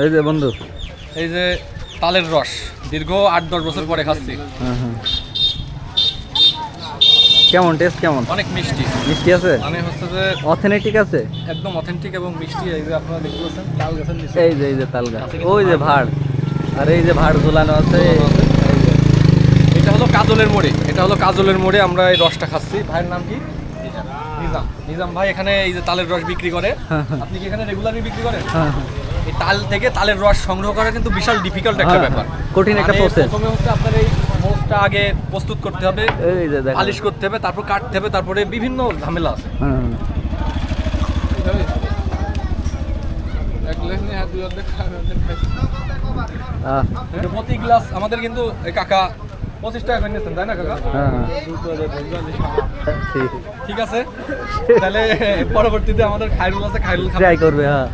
এই যে বন্ধু। এই যে তালের রস দীর্ঘ আট দশ বছর পরে খাচ্ছি। হ্যাঁ হ্যাঁ। কেমন টেস্ট কেমন? অনেক মিষ্টি। মিষ্টি আছে? মানে হচ্ছে যে অথেনেটিক আছে? একদম অথেন্টিক এবং মিষ্টি এই যে আপনারা দেখতে পাচ্ছেন তাল গাছের নিচে। এই যে এই যে তাল গাছ। ওই যে ভাড়। আর এই যে ভাড় ঝোলানো আছে এটা হলো কাজলের মোড়ে। এটা হলো কাজলের মোড়ে আমরা এই রসটা খাচ্ছি। ভাইয়ের নাম কি? নিজাম। নিজাম। ভাই এখানে এই যে তালের রস বিক্রি করে। হ্যাঁ। আপনি কি এখানে রেগুলারলি বিক্রি করেন? হ্যাঁ হ্যাঁ। এই তাল থেকে তালের রস সংগ্রহ করা কিন্তু বিশাল ডিফিকাল্ট একটা হ্যাঁ, ব্যাপার। কঠিন একটা মানে process। প্রথমে হচ্ছে আপনার এই মোষটা আগে প্রস্তুত করতে হবে এই যে দেখো পালিশ করতে হবে তারপর কাটতে হবে তারপরে বিভিন্ন ঝামেলা আছে। হ্যাঁ প্রতি গ্লাস আমাদের কিন্তু কাকা পঁচিশ টাকা করে নিয়েছেন তাই না কাকা? হ্যাঁ হ্যাঁ। ঠিক আছে। তাহলে পরবর্তীতে আমাদের খাইরুল আছে খাইরুল ট্রাই করবে হ্যাঁ।